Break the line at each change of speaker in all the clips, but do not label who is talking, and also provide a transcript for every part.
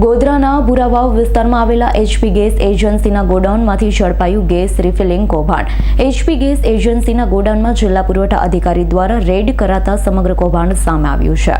ગોધરાના બુરાવાવ વિસ્તારમાં આવેલા HP gas એજન્સીના ગોડાઉનમાંથી ઝડપાયું ગેસ રિફિલિંગ કૌભાંડ. એચપી ગેસ એજન્સીના ગોડાઉનમાં જિલ્લા પુરવઠા અધિકારી દ્વારા રેડ કરાતા સમગ્ર કૌભાંડ સામે આવ્યું છે.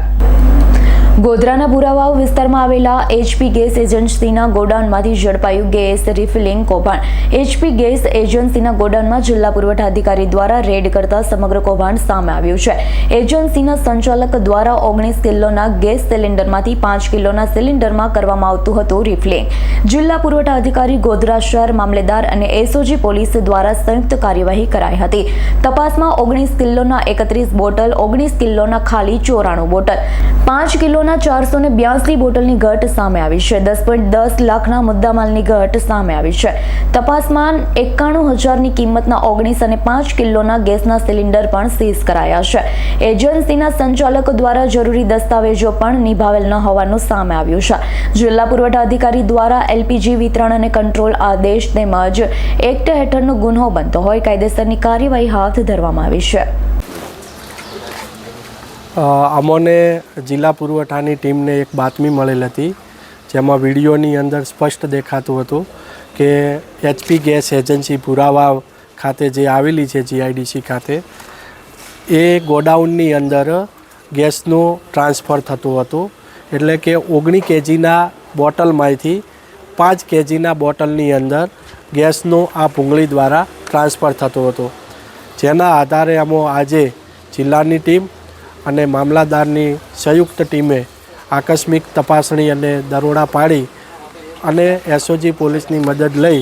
ગોધરાના ભુરાવાવ વિસ્તારમાં આવેલા એચપી ગેસ એજન્સીના ગોડાઉનમાંથી ઝડપાયું ગેસ રિફિલિંગ કૌભાંડ. એચપી ગેસ એજન્સીના ગોડાઉનમાં જિલ્લા પુરવઠા અધિકારી દ્વારા રેડ કરતા સમગ્ર કૌભાંડ સામે આવ્યું છે. એજન્સીના સંચાલક દ્વારા ઓગણીસ કિલોના ગેસ સિલિન્ડરમાંથી પાંચ કિલોના સિલિન્ડરમાં કરવામાં આવતું હતું રિફિલિંગ. જિલ્લા પુરવઠા અધિકારી ગોધરા શહેર મામલેદાર અને એસઓજી પોલીસ દ્વારા સંયુક્ત કાર્યવાહી કરાઈ હતી. તપાસમાં ઓગણીસ કિલોના એકત્રીસ બોટલ, ઓગણીસ કિલોના ખાલી ચોરાણું બોટલ, પાંચ કિલોના ચારસો ને બ્યાસી બોટલની ઘટ સામે આવી છે. દસ પોઈન્ટ દસ લાખના મુદ્દામાલની ઘટ સામે આવી છે. તપાસમાં એકાણું હજારની કિંમતના ઓગણીસ અને પાંચ કિલોના ગેસના સિલિન્ડર પણ સીઝ કરાયા છે. એજન્સીના સંચાલક દ્વારા જરૂરી દસ્તાવેજો પણ નિભાવેલ ન હોવાનું સામે આવ્યું છે. જિલ્લા પુરવઠા અધિકારી દ્વારા એલપીજી વિતરણ અને કંટ્રોલ આદેશ તેમજ એક્ટ હેઠળનો ગુન્હો બનતો હોય કાયદેસરની કાર્યવાહી હાથ ધરવામાં આવી છે.
અમોને જિલ્લા પુરવઠાની ટીમને એક બાતમી મળેલ હતી, જેમાં વિડીયોની અંદર સ્પષ્ટ દેખાતું હતું કે એચપી ગેસ એજન્સી પુરાવા ખાતે જે આવેલી છે જીઆઈડીસી ખાતે, એ ગોડાઉનની અંદર ગેસનું ટ્રાન્સફર થતું હતું. એટલે કે ઓગણી કેજીના બોટલમાંથી પાંચ કેજીના બોટલની અંદર ગેસનું આ ભૂંગળી દ્વારા ટ્રાન્સફર થતું હતું. જેના આધારે અમો આજે જિલ્લાની ટીમ અને મામલાદારની સંયુક્ત ટીમે આકસ્મિક તપાસણી અને દરોડા પાડી અને એસઓજી પોલીસની મદદ લઈ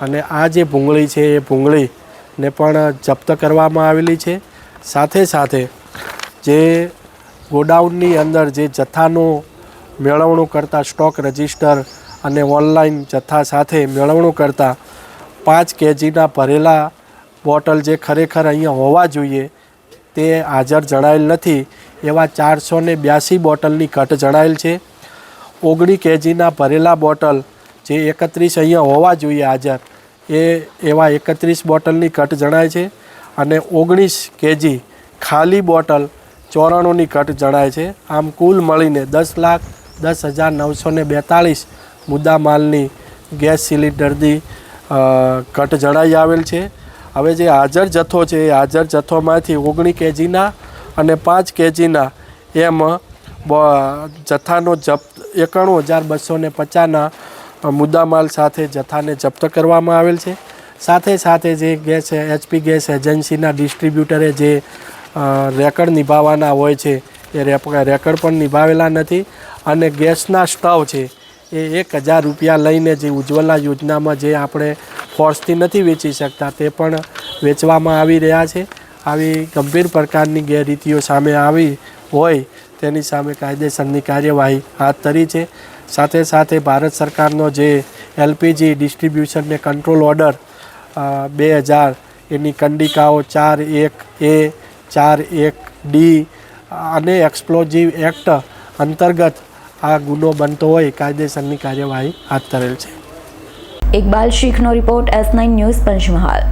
અને આ જે ભૂંગળી છે એ ભૂંગળીને પણ જપ્ત કરવામાં આવેલી છે. સાથે સાથે જે ગોડાઉનની અંદર જે જથ્થાનું મેળવણું કરતા સ્ટોક રજિસ્ટર અને ઓનલાઈન જથ્થા સાથે મેળવણું કરતા પાંચ કેજીના ભરેલા બોટલ જે ખરેખર અહીંયા હોવા જોઈએ તે હાજર જણાયેલ નથી, એવા ચારસો ને બ્યાસી બોટલની ઘટ જણાયેલ છે. ઓગણી કેજીના ભરેલા બોટલ જે એકત્રીસ અહીંયા હોવા જોઈએ હાજર, એ એવા એકત્રીસ બોટલની ઘટ જણાય છે અને ઓગણીસ કેજી ખાલી બોટલ ચોરાણુંની ઘટ જણાય છે. આમ કુલ મળીને દસ લાખ દસ હજાર નવસો ને બેતાળીસ મુદ્દા માલની ગેસ સિલિન્ડરની કટ જણાઈ આવેલ છે. હવે જે હાજર જથ્થો છે, એ હાજર જથ્થોમાંથી ઓગણી કેજીના અને પાંચ કેજીના એમ જથ્થાનો જપ્ત, એકાણું હજાર બસો ને પચાસના મુદ્દામાલ સાથે જથ્થાને જપ્ત કરવામાં આવેલ છે. સાથે સાથે જે ગેસ, એચપી ગેસ એજન્સીના ડિસ્ટ્રીબ્યુટરે જે રેકર્ડ નિભાવવાના હોય છે, એ રેકર્ડ પણ નિભાવેલા નથી. અને ગેસના સ્ટવ છે એ એક હજાર રૂપિયા લઈને જે ઉજ્જવલા યોજનામાં જે આપણે ફોર્સથી નથી વેચી શકતા, તે પણ વેચવામાં આવી રહ્યા છે. આવી ગંભીર પ્રકારની ગેરરીતિઓ સામે આવી હોય તેની સામે કાયદેસરની કાર્યવાહી હાથ ધરી છે. સાથે સાથે ભારત સરકારનો જે એલપીજી ડિસ્ટ્રીબ્યુશનને કંટ્રોલ ઓર્ડર બે હજાર, એની કંડિકાઓ ચાર એક એ, ચાર એક ડી અને એક્સપ્લોઝિવ એક્ટ અંતર્ગત આ ગુનો બનતો હોય કાયદેસરની કાર્યવાહી હાથ ધરેલ છે.
Iqbal શીખનો report S nine news Panchmahal.